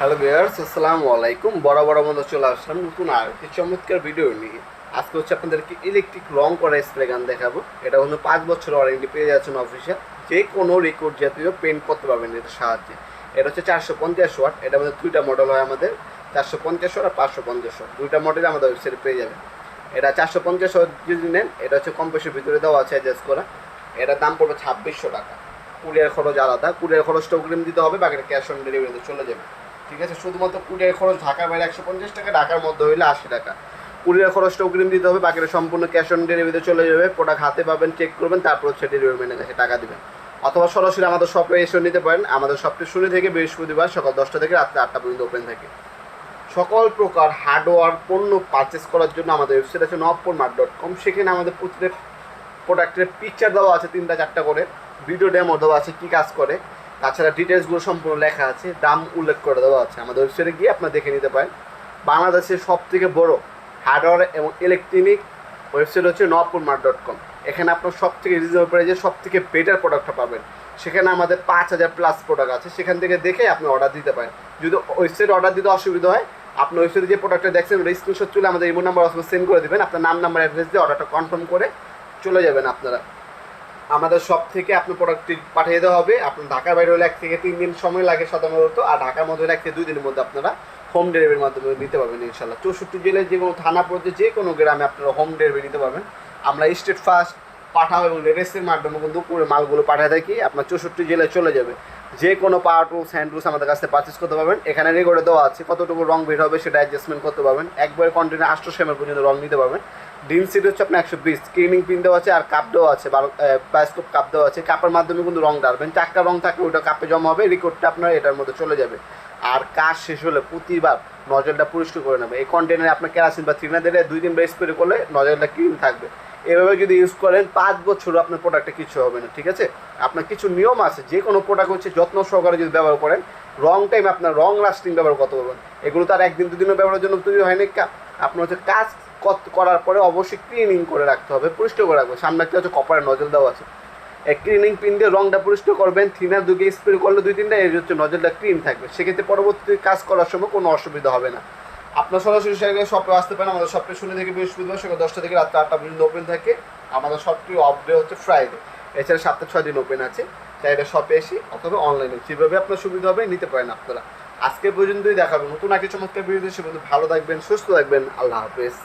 Hello viewers আসসালামু আলাইকুম বড় বড় মতো চলে আসলাম নতুন আর একটি চমৎকার ভিডিও নিয়ে। আজকে হচ্ছে আপনাদেরকে ইলেকট্রিক রং করা স্প্রে গান দেখাবো। এটা হলো পাঁচ বছর ওয়ারেন্টি পেয়ে যাচ্ছেন অফিসিয়াল যে কোনো রেকর্ড জাতীয় পেন্ট করতে পারবেন এটার সাহায্যে। এটা হচ্ছে চারশো পঞ্চাশ ওয়াট এটা আমাদের দুইটা মডেল হয় আমাদের। চারশো পঞ্চাশ ওয়াট আর পাঁচশো পঞ্চাশ ওয়াট দুইটা মডেল আমাদের ওয়েবসাইটে পেয়ে যাবেন। এটা চারশো পঞ্চাশ ওয়াট যদি নেন, এটা হচ্ছে কম্পেসের ভিতরে দেওয়া আছে অ্যাডজাস্ট করা। এটার দাম পড়বে ছাব্বিশশো টাকা। কুরিয়ার খরচ আলাদা। কুরিয়ার খরচটা অগ্রিম দিতে হবে, বাকিটা ক্যাশ অন ডেলিভারিতে চলে যাবে। ঠিক আছে? শুধুমাত্র কুরিয়ার খরচ ঢাকার বাইরে একশো পঞ্চাশ টাকা, ঢাকার মধ্যে হইলে আশি টাকা। কুরিয়ার খরচটা অগ্রিম দিতে হবে, বাকিটা সম্পূর্ণ ক্যাশ অন ডেলিভারিতে চলে যাবে। প্রোডাক্ট হাতে পাবেন চেক করবেন, তারপর হচ্ছে ডেলিভারি ম্যানের কাছে টাকা দেবেন। অথবা সরাসরি আমাদের শপে এসে নিতে পারেন। আমাদের শপটি শুরু থেকে বৃহস্পতিবার সকাল দশটা থেকে রাত্রে আটটা পর্যন্ত ওপেন থাকে। সকল প্রকার হার্ডওয়্যার পণ্য পারচেস করার জন্য আমাদের ওয়েবসাইট আছে নবপুর মার্ট ডট কম সেখানে আমাদের প্রতিটা প্রোডাক্টের পিকচার দেওয়া আছে, তিনটা চারটা করে। ভিডিও ডেমো দেওয়া আছে, কী কাজ করে। তাছাড়া ডিটেলসগুলো সম্পূর্ণ লেখা আছে, দাম উল্লেখ করে দেওয়া আছে। আমাদের ওয়েবসাইটে গিয়ে আপনারা দেখে নিতে পারেন। বাংলাদেশের সব থেকে বড় হার্ডওয়্যার এবং ইলেকট্রনিক ওয়েবসাইট হচ্ছে নবপুর মার্ট ডট কম এখানে আপনার সব থেকে রিজনেবল প্রাইজে সব থেকে বেটার প্রোডাক্টটা পাবেন। সেখানে আমাদের পাঁচ হাজার প্লাস প্রোডাক্ট আছে। সেখান থেকে দেখে আপনি অর্ডার দিতে পারেন। যদি ওয়েবসাইট অর্ডার দিতে অসুবিধা হয়, আপনি ওয়েবসাইটে যে প্রোডাক্টটা দেখছেন স্ক্রিনশট তুলে আমাদের ইমো নাম্বার সেন্ড করে দেবেন। আপনার নাম নাম্বার অ্যাড্রেস দিয়ে অর্ডারটা কনফার্ম করে চলে যাবেন আপনারা। আমাদের সব থেকে আপনার প্রোডাক্টটি পাঠিয়ে দেওয়া হবে। আপনার ঢাকার বাইরে হলে এক থেকে তিন দিন সময় লাগে সাধারণত। আর ঢাকার মধ্যে এক থেকে দুই দিনের মধ্যে আপনারা হোম ডেলিভারির মাধ্যমে নিতে পারবেন ইনশাল্লাহ চৌষট্টি জেলায় যে কোনো থানা পর্যায়ে যে কোনো গ্রামে আপনারা হোম ডেলিভারি নিতে পারবেন। আমরা স্টেট ফার্স্ট পাঠাও এবং রেডেসের মাধ্যমে কিন্তু পুরো মালগুলো পাঠিয়ে থাকি আপনার চৌষট্টি জেলায় চলে যাবে। যে কোনো পাওয়ার টুলস হ্যান্ড টুলস আমাদের কাছে পারচেস করতে পারবেন। এখানে রেকর্ডে দেওয়া আছে কতটুকু রং বের হবে সেটা অ্যাডজাস্টমেন্ট করতে পারবেন। একবার কন্টিনিউ আটশো সেমের পর্যন্ত রং নিতে পারবেন। ডিম সিট হচ্ছে আপনার একশো বিশ। স্ক্রিনিং পিন দেওয়া আছে আর কাপ দেওয়া আছে। বায়োস্কোপ কাপ দেওয়া আছে। কাপের মাধ্যমে কিন্তু রং ডালবেন চারটা রং থাকলে ওটা কাপে জমা হবে রেকর্ডটা আপনার এটার মধ্যে চলে যাবে। আর কাজ শেষ হলে প্রতিবার নজলটা পরিষ্কার করে নেবে। এই কন্টেনারে আপনার কেরাসিন বা থ্রিনা দিলে দুই দিন বেস স্প্রে করলে নজলটা ক্লিন থাকবে। এভাবে যদি ইউজ করেন, পাঁচ বছর আপনার প্রোডাক্টে কিছু হবে না, ঠিক আছে? আপনার কিছু নিয়ম আছে যে কোনো প্রোডাক্ট হচ্ছে যত্ন সহকারে যদি ব্যবহার করেন রং টাইম আপনার রং লাস্টিং ব্যবহার করতে পারবেন এগুলো তো আর একদিন দুদিনের ব্যবহারের জন্য তৈরি হয় না কা- আপনার হচ্ছে কাজ কত- করার পরে অবশ্যই ক্লিনিং করে রাখতে হবে, পরিষ্কার করে রাখবেন। সামনে একটা হচ্ছে কপারের নজল দেওয়া আছে। এক ক্লিনিং পিন দিয়ে রংটা পরিষ্কার করবেন থিনার দুকে স্প্রে করলে দুই তিনটা এর হচ্ছে নজলটা ক্লিন থাকবে। সেক্ষেত্রে পরবর্তী কাজ করার সময় কোনো অসুবিধা হবে না। আপনার সরাসরি সেখানে শপে আসতে পারেন। আমাদের শপে শুনে থেকে বৃহস্পতিবার সকাল দশটা থেকে রাত আটটা পর্যন্ত ওপেন থাকে। আমাদের শপটি অফ ডে হচ্ছে ফ্রাইডে এছাড়া সাতটা, ছয় দিন ওপেন আছে। তাই এটা শপে এসে অথবা অনলাইনে যেভাবে আপনার সুবিধা হবে, নিতে পারেন আপনারা। আজকে পর্যন্তই দেখাবেন নতুন আগে চমৎকার বিরুদ্ধে সে ভালো থাকবেন, সুস্থ থাকবেন। আল্লাহ হাফেজ।